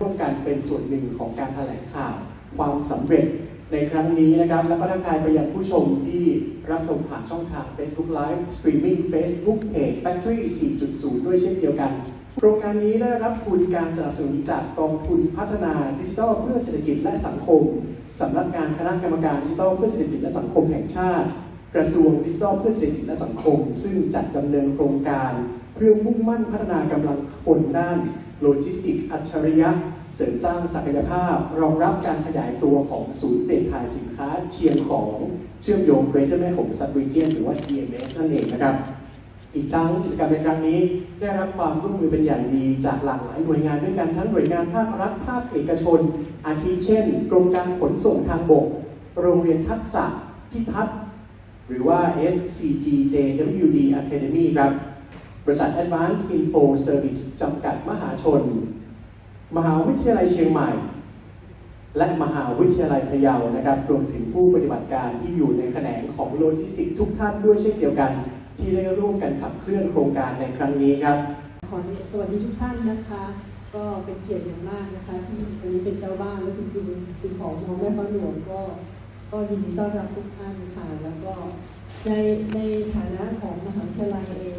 ร่วมกันเป็นส่วนหนึ่งของการแถลงข่าวความสำเร็จในครั้งนี้นะครับ แล้วก็ทักทายไปยังผู้ชมที่รับชมผ่านช่องทาง Facebook Live Streaming Facebook Page Factory 4.0 ด้วยเช่นเดียวกันโครงการนี้ได้รับทุนการสนับสนุนจากกองทุนพัฒนาดิจิทัลเพื่อเศรษฐกิจและสังคมสำนักงานคณะกรรมการดิจิทัลเพื่อเศรษฐกิจและสังคมแห่งชาติ กระทรวงดิจิทัลเพื่อเศรษฐกิจและสังคม ซึ่งจัดดำเนินโครงการ เพื่อมุ่งมั่นพัฒนากำลังคนด้าน โลจิสติกส์อัจฉริยะ เสริมสร้างศักยภาพ รองรับการขยายตัวของศูนย์เปลี่ยนถ่ายสินค้าเชียงของเชื่อมโยง Greater แม่ของ Sub Region หรือว่า GMS นั่นเองนะครับอีกทั้งกิจกรรมในครั้งนี้ได้รับความร่วมมือเป็นอย่างดีจากหลากหลายหน่วยงานด้วยกันทั้งหน่วยงานภาครัฐภาคเอกชน อาทิเช่น กรมการขนส่งทางบก โรงเรียนทักษะพิพัฒน์ หรือว่า SCGJWD Academy ครับบริษัท Advanced Info Service จำกัดมหาชน มหาวิทยาลัยเชียงใหม่ และมหาวิทยาลัยพะเยานะครับรวมถึงผู้ปฏิบัติการที่อยู่ในแขนงของโลจิสติกทุกท่านด้วยเช่นเดียวกัน ที่ได้ร่วมกันขับเคลื่อนโครงการในครั้งนี้ครับขอสวัสดีทุกท่านนะคะ ก็เป็นเกียรติอย่างมากนะคะที่วันนี้เป็นเจ้าบ้านและจริงๆคุณของน้องแม่ฟ้าหลวงก็ ก็ยินดีต้อนรับทุกท่านค่ะ แล้วก็ในในฐานะของมหาวิทยาลัยเอง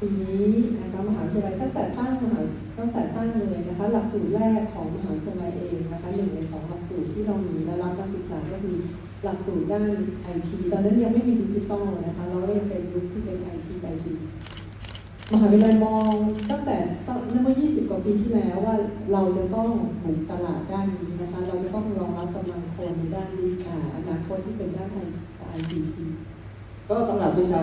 ปีนี้นะคะมหาวิทยาลัยตั้งแต่ตั้งมหาตั้งแต่ตั้งเลยนะคะหลักสูตรแรกของมหาวิทยาลัยเองนะคะหนึ่งในสองหลักสูตรที่เรามีและรับนักศึกษาก็คือหลักสูตรด้านไอทีตอนนั้นยังไม่มีดิจิตอลนะคะเราก็ยังเป็นยุคที่เป็นไอทีไอที มหาวิทยาลัยมองตั้งแต่ตอนเมื่อ 20 กว่าปีที่แล้วว่าเราจะต้องบุกตลาดด้านนี้นะคะ เราจะต้องรองรับกำลังคนในด้านนี้อ่าอนาคตที่เป็นด้านไอทีก็สำหรับวิชา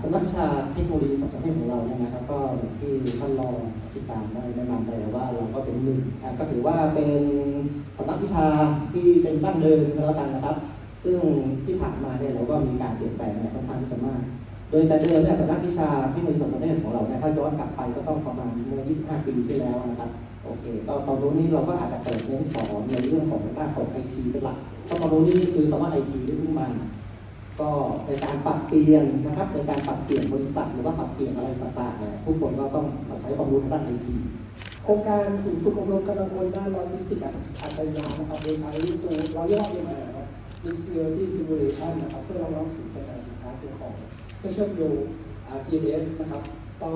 สำนักวิชาเทคโนโลยีสารสนเทศของเราเนี่ยนะครับ ก็อย่างที่ท่านรองติดตามได้แนะนำไปว่าเราก็เป็นหนึ่งก็ถือว่าเป็นสำนักวิชาที่เป็นบ้านเดิมแล้วกันนะครับ ซึ่งที่ผ่านมาเนี่ยเราก็มีการเปลี่ยนแปลงเนี่ยค่อนข้างที่จะมาก โดยแต่เดิมเนี่ยสำนักวิชาทคโนโลยีสารสนเทศของเราเนี่ยถ้าย้อนกลับไปก็ต้องประมาณเมื่อ 25 ปีที่แล้วนะครับโอเคก็ตอนนู้นนี้เราก็อาจจะเปิดเน้นสอนในเรื่องของด้านของไอทีเป็นหลักเพราะตอนนู้นนี่คือคำว่าไอทีที่เพิ่งมาก็ในการปรับเปลี่ยนนะครับในการปรับเปลี่ยนบริษัทหรือว่าปรับเปลี่ยนอะไรต่างๆเนี่ยผู้คนก็ต้องมาใช้ความรู้ทางด้านไอทีโครงการศูนย์ฝึกอบรมกำลังคนด้านโลจิสติกส์อัจฉริยะนะครับโดยใช้ตัวเราเรียกว่า MR ครับ Security Simulation นะครับเพื่อรองรับศูนย์กาย สินค้าเชียงของเพื่อเชื่อมโยงอ่ GMS นะครับเรา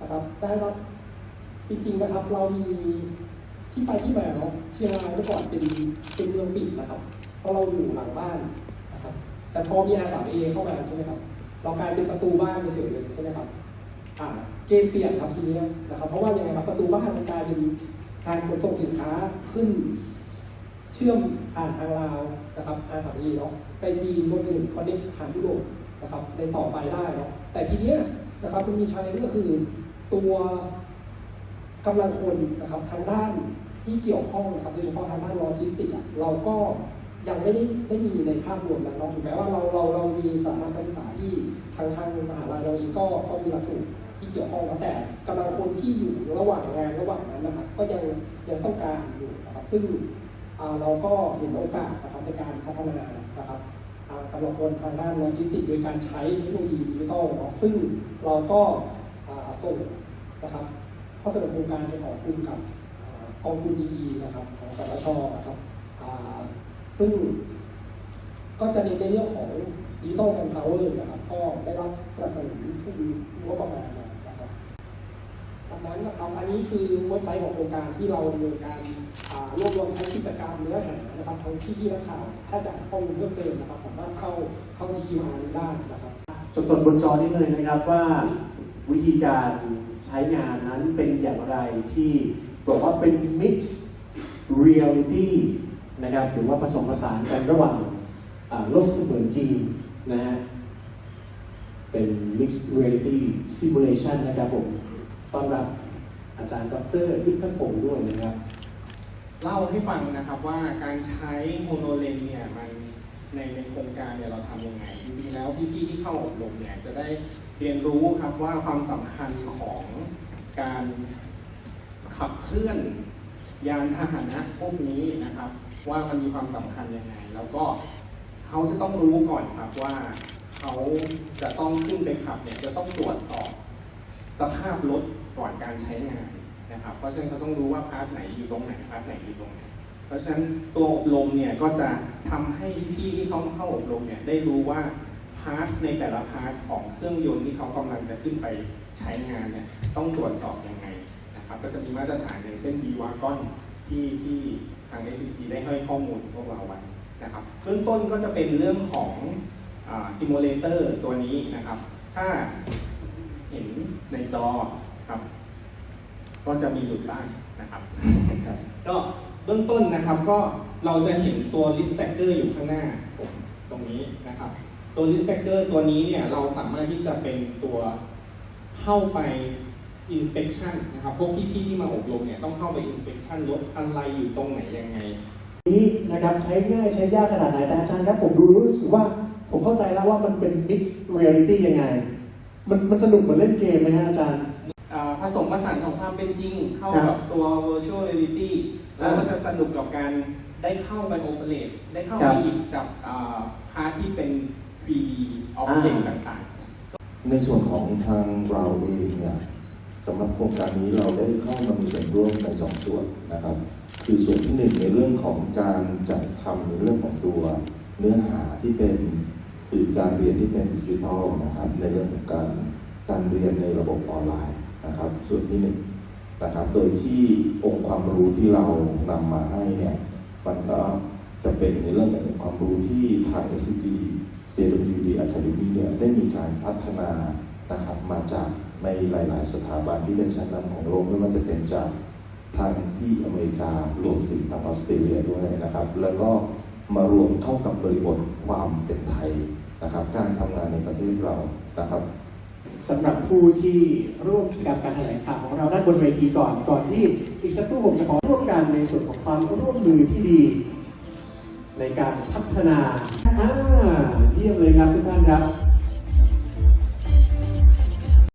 นะครับได้รับจริงๆนะครับ เรามีที่ไปที่มาเนาะเชียงรายเมื่อก่อนเป็นเป็นเมืองปิดนะครับ เพราะเราอยู่หลังบ้านนะครับ แต่พอมี R3A เข้ามาใช่ไหมครับ เรากลายเป็นประตูบ้านไปเฉยเลยใช่ไหมครับอ่าเกมเปลี่ยนครับทีนี้นะครับ เพราะว่ายังไงครับประตูบ้านมันกลายเป็นการขนส่งสินค้าขึ้น เชื่อมผ่านทางลาวนะครับอาสามีเนาะไปจีนรวมถึงคอนเนคผ่านยุโรปนะครับในต่อไปได้เนาะแต่ทีเนี้ยนะครับมันมีชาเลนจ์ก็คือตัวกำลังคนนะครับทางด้านที่เกี่ยวข้องนะครับโดยเฉพาะทางด้านโลจิสติกส์อะเราก็ยังไม่ได้ได้มีในภาพรวมนะเนาะถึงแม้ว่าเราเราเรามีสถาบันการศึกษาที่ทางทางมหาลัยเราเองก็ก็มีหลักสูตรที่เกี่ยวข้องแต่กำลังคนที่อยู่ระหว่างงานระหว่างนั้นนะครับก็ยังยังต้องการอยู่นะครับซึ่ง เราก็เห็นโอกาสนะครับในการพัฒนานะครับอ่ากำลังคนทางด้านโลจิสติกโดยการใช้เทคโนโลยีดิจิทัลซึ่งเราก็ส่งนะครับข้อเสนอโครงการไปขอบคุณกับกองทุนดีนะครับของสตชนะครับซึ่งก็จะเน้นในเรื่องของดิจิทัลแอนด์พาวเวอร์นะครับก็ได้รับสนับสนุนทุกงบประมาณ นั้นนะครับ อันนี้คือเว็บไซต์ของโครงการที่เราดำเนินการรวบรวมทั้งกิจกรรมเนื้อหานะครับทั้งที่ที่นักข่าว ถ้าจะข้อมูลเพิ่มเติมนะครับสามารถเข้าเข้าที่คิวอาร์ได้นะครับ สดๆบนจอนี้เลยนะครับว่าวิธีการใช้งานนั้นเป็นอย่างไรที่บอกว่าเป็น mixed reality นะครับหรือว่าผสมผสานกันระหว่างโลกเสมือนจริงนะฮะเป็น mixed reality simulation นะครับผม ต้อนรับอาจารย์ดรยุทธพงศ์ด้วยนะครับ เล่าให้ฟังนะครับว่าการใช้โมโนเลนเนี่ยมันในในโครงการเนี่ยเราทำยังไง จริงๆแล้วพี่ๆที่เข้าอบรมเนี่ยจะได้เรียนรู้ครับว่าความสำคัญของการขับเคลื่อนยานพาหนะพวกนี้นะครับ ว่ามันมีความสำคัญยังไง แล้วก็เขาจะต้องรู้ก่อนครับว่าเขาจะต้องขึ้นไปขับเนี่ยจะต้องตรวจสอบ สภาพรถก่อนการใช้งานนะครับ เพราะฉะนั้นเขาต้องรู้ว่าพาร์ทไหนอยู่ตรงไหนพาร์ทไหนอยู่ตรงไหน เพราะฉะนั้นตัวอบรมเนี่ยก็จะทำให้พี่ที่เขาเข้าอบรมเนี่ยได้รู้ว่าพาร์ทในแต่ละพาร์ทของเครื่องยนต์ที่เขากำลังจะขึ้นไปใช้งานเนี่ยต้องตรวจสอบยังไงนะครับ ก็จะมีมาตรฐานอย่างเช่น b w a g o n ที่ที่ทาง SCG ได้ให้ข้อมูลพวกเราไว้นะครับเบื้องต้นก็จะเป็นเรื่องของซิมูเลเตอร์ตัวนี้นะครับ ถ้า เห็นในจอครับ ก็จะมีหลุดบ้างนะครับ ก็เบื้องต้นนะครับก็เราจะเห็นตัว list stacker อยู่ข้างหน้าผมตรงนี้นะครับ ตัว list stacker ตัวนี้เนี่ยเราสามารถที่จะเป็นตัวเข้าไป inspection นะครับพวกพี่ๆที่มาอบรมเนี่ยต้องเข้าไป inspection รถอะไรอยู่ตรงไหนยังไงนี้นะครับใช้ง่ายใช้ยากขนาดไหนแต่อาจารย์ครับผมดูรู้สึกว่าผมเข้าใจแล้วว่ามันเป็น mixed reality ยังไง มันมันสนุกเหมือนเล่นเกมไหมฮะอาจารย์ อ่าผสมผสานของความเป็นจริง เข้าครักับบตัว virtual reality แล้วก็จะสนุกกับการได้เข้าไป operate ได้เข้าครัไปบ หยิบกับอ่าพาร์ทที่เป็น 3D object ต่างๆ ในส่วนของทางเราเองเนี่ยสำหรับโครงการนี้เราได้เข้ามามีส่วนร่วมในสองส่วนนะครับ คือส่วนที่หนึ่งในเรื่องของการจัดทำในเรื่องของตัวเนื้อหาที่เป็น สื่อการเรียนที่เป็นดิจิทัลนะครับ ในเรื่องของการการเรียนในระบบออนไลน์นะครับ ส่วนที่หนึ่งนะครับ โดยที่องค์ความรู้ที่เรานำมาให้เนี่ยมันก็จะเป็นในเรื่องของความรู้ที่ทาง SCG AWD Academy เนี่ยได้มีการพัฒนานะครับมาจากในหลาย ๆ สถาบันที่เป็นชั้นนำของโลกไม่ว่าจะเป็นจากทางที่อเมริการวมถึงทางออสเตรเลียด้วยนะครับ แล้วก็มารวมเข้ากับบริบทความเป็นไทย นะครับการทำงานในประเทศเรานะครับสำหรับผู้ที่ร่วมกิจกรรมการแถลงข่าวของเราด้านบนเวทีก่อนก่อนที่อีกสักครู่ผมจะขอร่วมกันในส่วนของความร่วมมือที่ดี ในการพัฒนาอ่าเยี่ยมเลยครับทุกท่านครับ